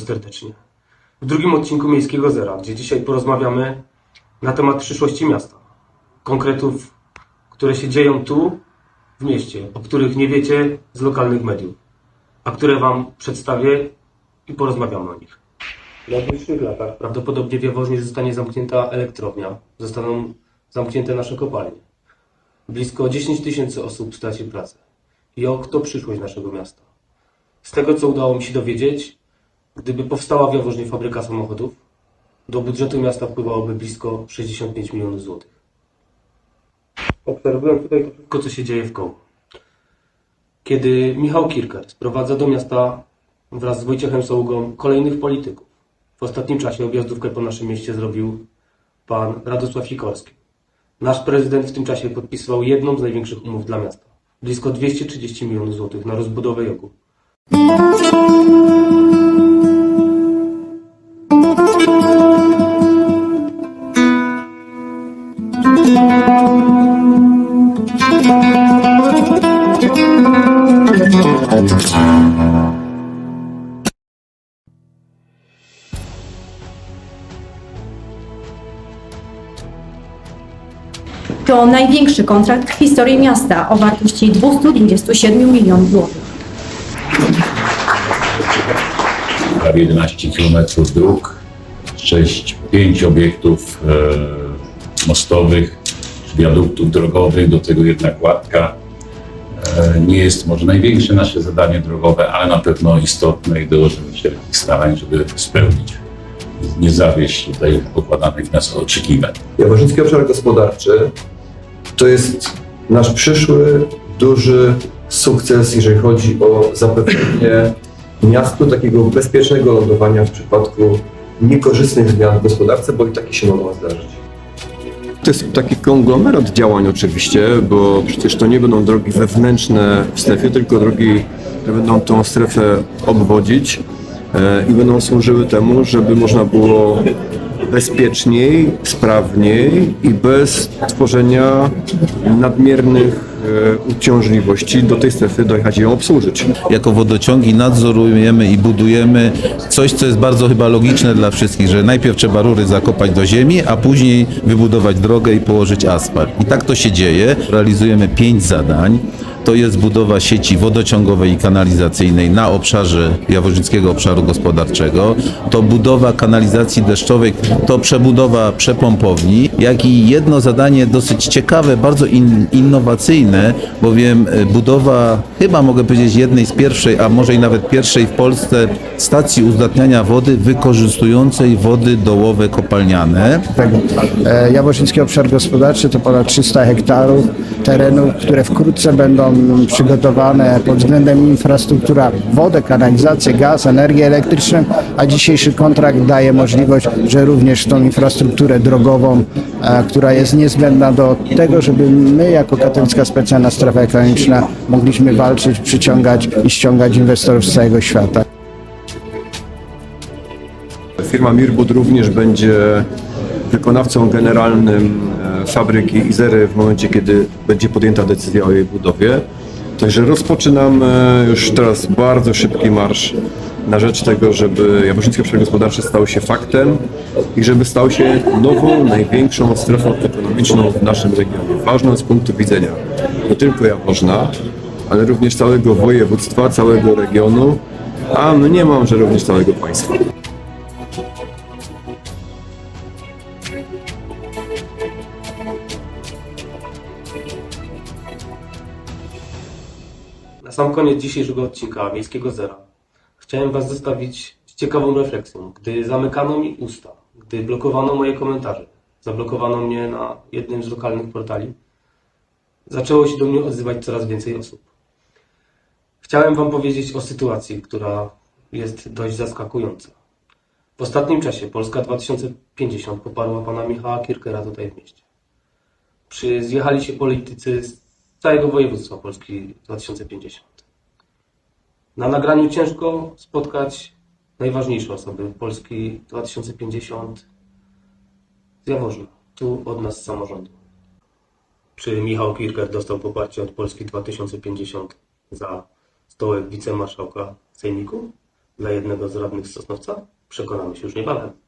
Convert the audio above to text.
serdecznie. W drugim odcinku Miejskiego Zera, gdzie dzisiaj porozmawiamy na temat przyszłości miasta. Konkretów, które się dzieją tu, w mieście, o których nie wiecie z lokalnych mediów, a które Wam przedstawię i porozmawiamy o nich. W najbliższych latach prawdopodobnie w Jaworznie zostanie zamknięta elektrownia, zostaną zamknięte nasze kopalnie. Blisko 10 tysięcy osób straci pracę. I o kto przyszłość naszego miasta? Z tego, co udało mi się dowiedzieć, gdyby powstała w Jaworznie fabryka samochodów, do budżetu miasta wpływałoby blisko 65 milionów złotych. Obserwuję tutaj to wszystko, co się dzieje w koło. Kiedy Michał Kirker sprowadza do miasta wraz z Wojciechem Soługą kolejnych polityków, w ostatnim czasie objazdówkę po naszym mieście zrobił pan Radosław Sikorski. Nasz prezydent w tym czasie podpisywał jedną z największych umów dla miasta. Blisko 230 milionów złotych na rozbudowę jogu. To największy kontrakt w historii miasta o wartości 227 milionów złotych. prawie 11 km dróg, 6, 5 obiektów e, mostowych, wiaduktów drogowych, do tego jedna kładka. E, nie jest może największe nasze zadanie drogowe, ale na pewno istotne i dołożymy wszelkich starań, żeby spełnić. Nie zawieść tutaj pokładanych nas oczekiwań. Jaworzyński Obszar Gospodarczy to jest nasz przyszły, duży sukces, jeżeli chodzi o zapewnienie miastu takiego bezpiecznego lądowania w przypadku niekorzystnych zmian w gospodarce, bo i takie się mogą zdarzyć. To jest taki konglomerat działań oczywiście, bo przecież to nie będą drogi wewnętrzne w strefie, tylko drogi, które będą tą strefę obwodzić e, i będą służyły temu, żeby można było bezpieczniej, sprawniej i bez tworzenia nadmiernych uciążliwości do tej strefy dojechać i ją obsłużyć. jako wodociągi nadzorujemy i budujemy coś, co jest bardzo chyba logiczne dla wszystkich, że najpierw trzeba rury zakopać do ziemi, a później wybudować drogę i położyć asfalt. I tak to się dzieje. Realizujemy pięć zadań. To jest budowa sieci wodociągowej i kanalizacyjnej na obszarze Jaworzyńskiego Obszaru Gospodarczego. To budowa kanalizacji deszczowej, to przebudowa przepompowni, jak i jedno zadanie dosyć ciekawe, bardzo in, innowacyjne, bowiem e, budowa, chyba mogę powiedzieć, jednej z pierwszej, a może i nawet pierwszej w Polsce stacji uzdatniania wody wykorzystującej wody dołowe kopalniane. E, Jaworzyński Obszar Gospodarczy to ponad 300 hektarów terenów, które wkrótce będą przygotowane pod względem infrastruktura, wodę, kanalizację, gaz, energię elektryczną, a dzisiejszy kontrakt daje możliwość, że również tą infrastrukturę drogową, e, która jest niezbędna do tego, żeby my jako Katolicka Specjalna Strefa Ekonomiczna mogliśmy walczyć, przyciągać i ściągać inwestorów z całego świata. Firma Mirbud również będzie wykonawcą generalnym e, fabryki Izery w momencie, kiedy będzie podjęta decyzja o jej budowie. Także rozpoczynamy już teraz bardzo szybki marsz na rzecz tego, żeby Jaworzyński Obszar Gospodarczy stał się faktem i żeby stał się nową, największą strefą ekonomiczną w naszym regionie. Ważną z punktu widzenia nie tylko Jaworzna, ale również całego województwa, całego regionu, a mniemam, że również całego państwa. Na sam koniec dzisiejszego odcinka Miejskiego Zera chciałem Was zostawić z ciekawą refleksją. Gdy zamykano mi usta, gdy blokowano moje komentarze, zablokowano mnie na jednym z lokalnych portali, zaczęło się do mnie odzywać coraz więcej osób. Chciałem Wam powiedzieć o sytuacji, która jest dość zaskakująca. W ostatnim czasie Polska 2050 poparła pana Michała Kirkera tutaj w mieście. Przy, zjechali się politycy z całego województwa Polski 2050. Na nagraniu ciężko spotkać najważniejsze osoby Polski 2050 z Jaworzna, tu od nas z samorządu. Czy Michał Kirker dostał poparcie od Polski 2050 za stołek wicemarszałka Sejmiku? dla jednego z radnych Sosnowca? Przekonamy się już niebawem.